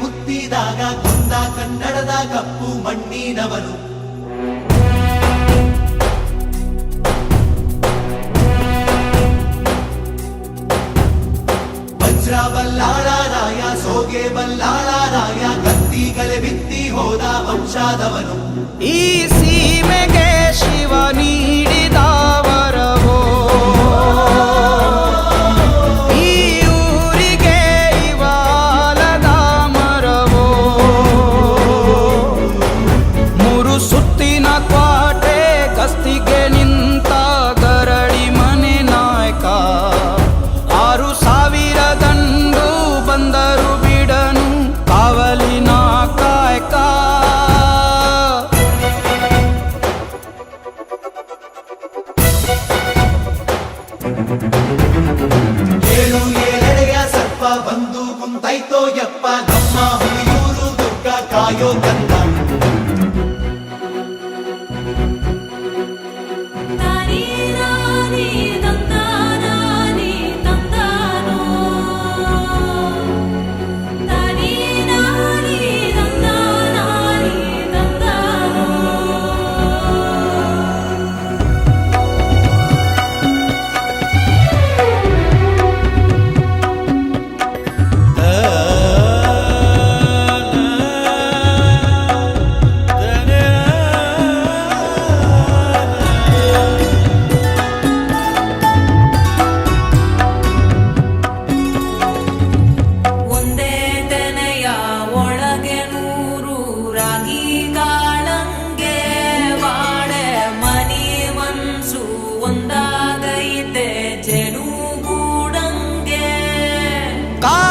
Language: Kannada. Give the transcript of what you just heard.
ಹುಟ್ಟಿದಾಗ ಕೊಂದ ಕನ್ನಡದ ಕಪ್ಪು ಮಣ್ಣಿನವನು. ವಜ್ರ ಬಲ್ಲಾಳರಾಯ ಸೋಗೆ ಬಲ್ಲಾಳರಾಯ ಕತ್ತಿಗಲೆ ಬಿತ್ತಿ ಹೋದ ವಂಶಾದವನು. ಈ ಸೀಮೆಗೆ ಬಂದು ಕುಂತೈತೋ ಯಪ್ಪ ನಮ್ಮ ಹುಲಿಯೂರು ದುರ್ಗ ಕಾಯೋ ಕಂದ का